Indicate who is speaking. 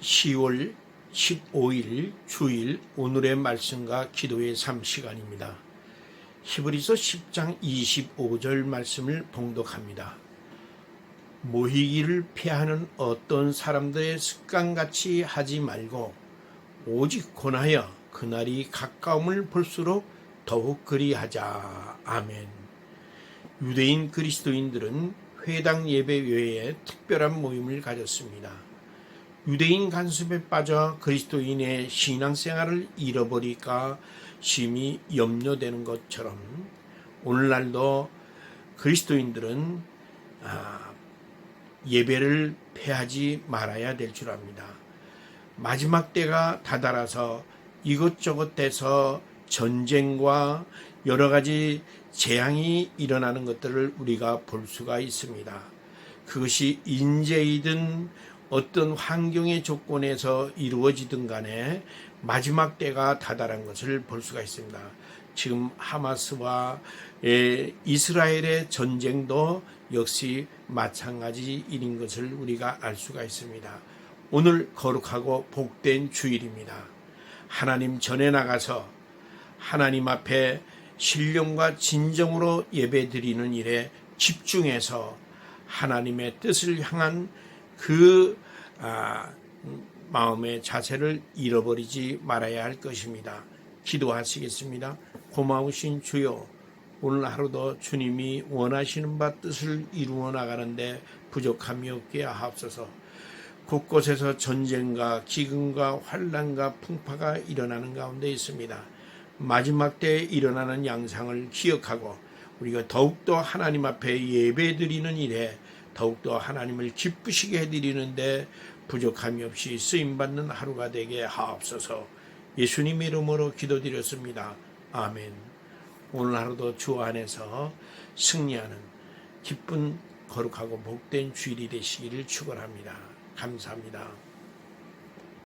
Speaker 1: 10월 15일 주일 오늘의 말씀과 기도의 삶 시간입니다. 히브리서 10장 25절 말씀을 봉독합니다. 모이기를 피하는 어떤 사람들의 습관같이 하지 말고 오직 권하여 그날이 가까움을 볼수록 더욱 그리하자. 아멘. 유대인 그리스도인들은 회당 예배 외에 특별한 모임을 가졌습니다. 유대인 간섭에 빠져 그리스도인의 신앙생활을 잃어버릴까 심히 염려되는 것처럼 오늘날도 그리스도인들은 아, 예배를 패하지 말아야 될 줄 압니다. 마지막 때가 다다라서 이것저것 돼서 전쟁과 여러 가지 재앙이 일어나는 것들을 우리가 볼 수가 있습니다. 그것이 인재이든 어떤 환경의 조건에서 이루어지든 간에 마지막 때가 다다란 것을 볼 수가 있습니다. 지금 하마스와 이스라엘의 전쟁도 역시 마찬가지 일인 것을 우리가 알 수가 있습니다. 오늘 거룩하고 복된 주일입니다. 하나님 전에 나가서 하나님 앞에 신령과 진정으로 예배 드리는 일에 집중해서 하나님의 뜻을 향한 그 아, 마음의 자세를 잃어버리지 말아야 할 것입니다. 기도하시겠습니다. 고마우신 주여, 오늘 하루도 주님이 원하시는 바 뜻을 이루어 나가는데 부족함이 없게 하옵소서. 곳곳에서 전쟁과 기근과 환란과 풍파가 일어나는 가운데 있습니다. 마지막 때에 일어나는 양상을 기억하고 우리가 더욱더 하나님 앞에 예배드리는 일에 더욱더 하나님을 기쁘시게 해드리는데 부족함이 없이 쓰임받는 하루가 되게 하옵소서 예수님 이름으로 기도드렸습니다. 아멘. 오늘 하루도 주 안에서 승리하는 기쁜 거룩하고 복된 주일이 되시기를 축원합니다. 감사합니다.